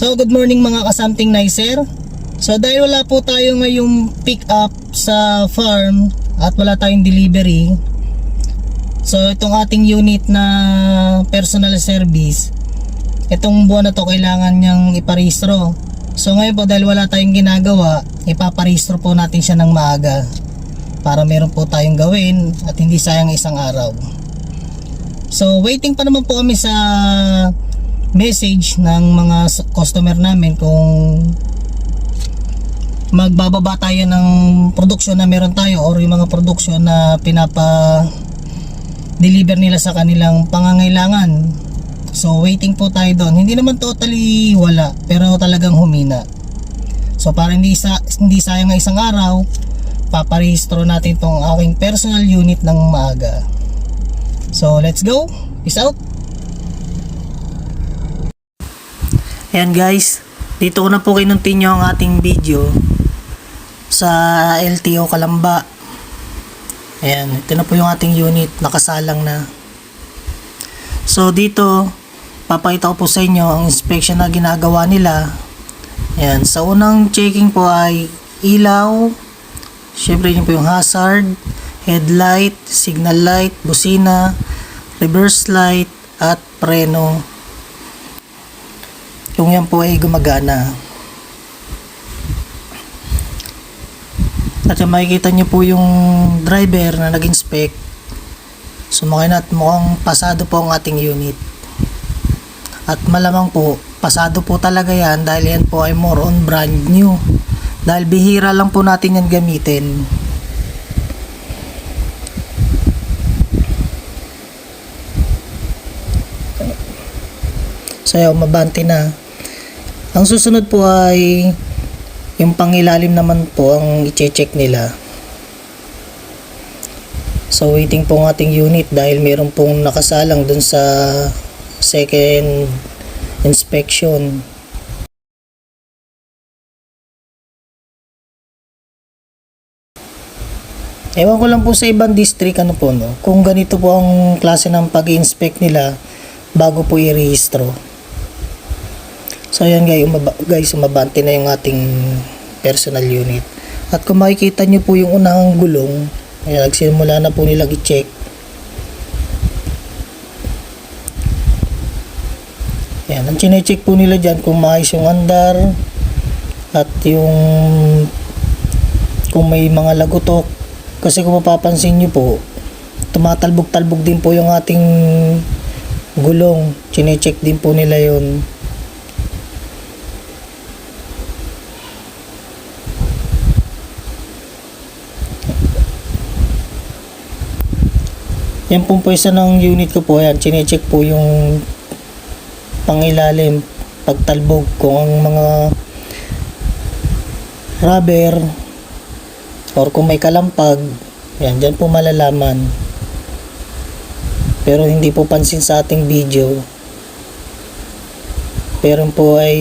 So good morning mga kasamting nicer. So dahil wala po tayo ngayong pick up sa farm at wala tayong delivery. So itong ating unit na personal service, itong buwan na to kailangan niyang iparehistro. So ngayon po dahil wala tayong ginagawa, ipaparehistro po natin siya ng maaga para meron po tayong gawin at hindi sayang isang araw. So waiting pa naman po kami sa message ng mga customer namin kung magbababa tayo ng produksyon na meron tayo or yung mga produksyon na pinapa deliver nila sa kanilang pangangailangan. So waiting po tayo doon. Hindi naman totally wala pero talagang humina. So para hindi sa hindi sayang ang isang araw, paparehistro natin tong aking personal unit ng maaga. So let's go. Peace out. Ayan guys, dito ko na po kinuntinyo ang ating video sa LTO Kalamba. Ayan, ito na po yung ating unit, nakasalang na. So dito, papakita ko po sa inyo ang inspection na ginagawa nila. Ayan, sa unang checking po ay ilaw, syempre yun po yung hazard, headlight, signal light, busina, reverse light, at preno kung yan po ay gumagana. At yung makikita nyo po yung driver na nag-inspect. Sumakay na at mukhang pasado po ang ating unit. At malamang po, pasado po talaga yan dahil yan po ay more on brand new. Dahil bihira lang po natin yan gamitin. So, ayaw, mabante na. Ang susunod po ay yung pangilalim naman po ang i-check nila. So waiting po ang ating unit dahil meron pong nakasalang dun sa second inspection. Ewan ko lang po sa ibang district ano po no, kung ganito po ang klase ng pag-inspect nila bago po i-rehistro. So ayan guys, guys, umabante na yung ating personal unit. At kung makikita nyo po yung unang gulong, ayan, nagsimula na po nilang i-check. Ayan, ang chinecheck po nila dyan kung maayos yung andar at yung kung may mga lagutok. Kasi kung mapapansin nyo po, tumatalbog-talbog din po yung ating gulong. Chinecheck din po nila yon Yan pong pwesa ng unit ko po yan. Chinecheck po yung pangilalim pagtalbog kung ang mga rubber or kung may kalampag yan dyan po malalaman. Pero hindi po pansin sa ating video. Pero po ay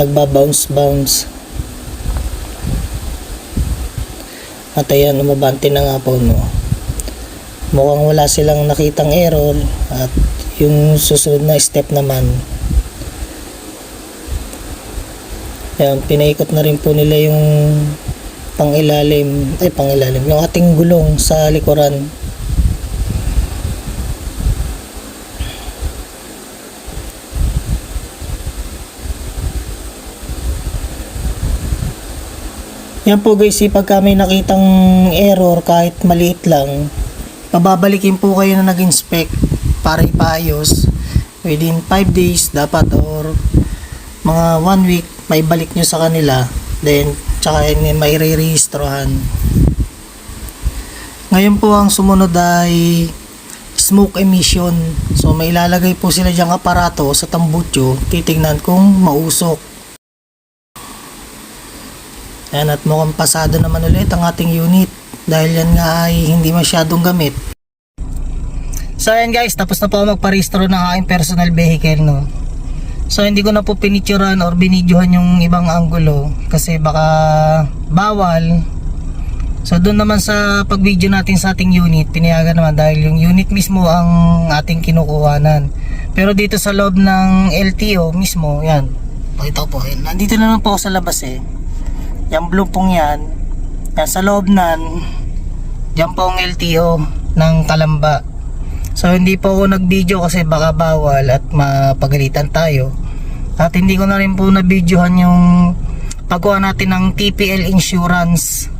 nagbabounce bounce. At ayan umabante na nga po no mukhang wala silang nakitang error at yung susunod na step naman Ayan, pinaikot na rin po nila yung pangilalim, ay pangilalim, yung ating gulong sa likuran. Yan po guys, eh, pagka may nakitang error kahit maliit lang, pababalikin po kayo na nag-inspect para ipaayos. Within 5 days dapat or mga 1 week may balik nyo sa kanila. Then tsaka may re-registrohan. Ngayon po ang sumunod ay smoke emission. So may ilalagay po sila dyang aparato sa tambutso titignan kung mausok. Yan at mukhang pasado naman ulit ang ating unit. Dahil yan nga ay hindi masyadong gamit So ayan guys, tapos na po ako magparehistro ng aking personal vehicle no. So hindi ko na po pinicturan or binidyohan yung ibang anggulo kasi baka bawal. So doon naman sa pag-video natin sa ating unit, pinayagan naman dahil yung unit mismo ang ating kinukuhanan. Pero dito sa loob ng LTO mismo, yan. Pakita po. Ayun, nandito na lang po ako sa labas eh. Yung blue pong yan. Yan sa loob nan. Yan po ang LTO ng Kalamba. So hindi po ako nag-video kasi baka bawal at mapagalitan tayo. At hindi ko na rin po na-videohan yung pagkuha natin ng TPL insurance.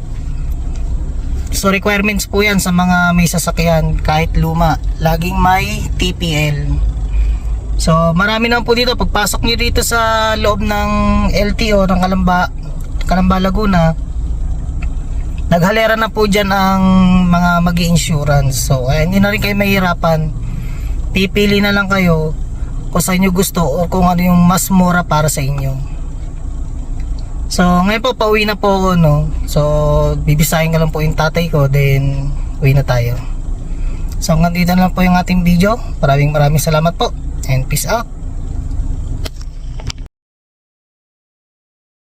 So requirements po yan sa mga may sasakyan kahit luma. Laging may TPL. So marami naman po dito. Pagpasok nyo dito sa loob ng LTO ng Kalamba, Kalamba Laguna, naghalera na po dyan ang mga mag insurance So eh, hindi na rin kayo mahirapan. Pipili na lang kayo kung sa inyo gusto o kung ano yung mas mura para sa inyo. So, ngayon po, pauwi na po ako, no? So, bibisahin ko lang po yung tatay ko, then, uwi na tayo. So, hanggang dito na lang po yung ating video. Maraming maraming salamat po. And peace out.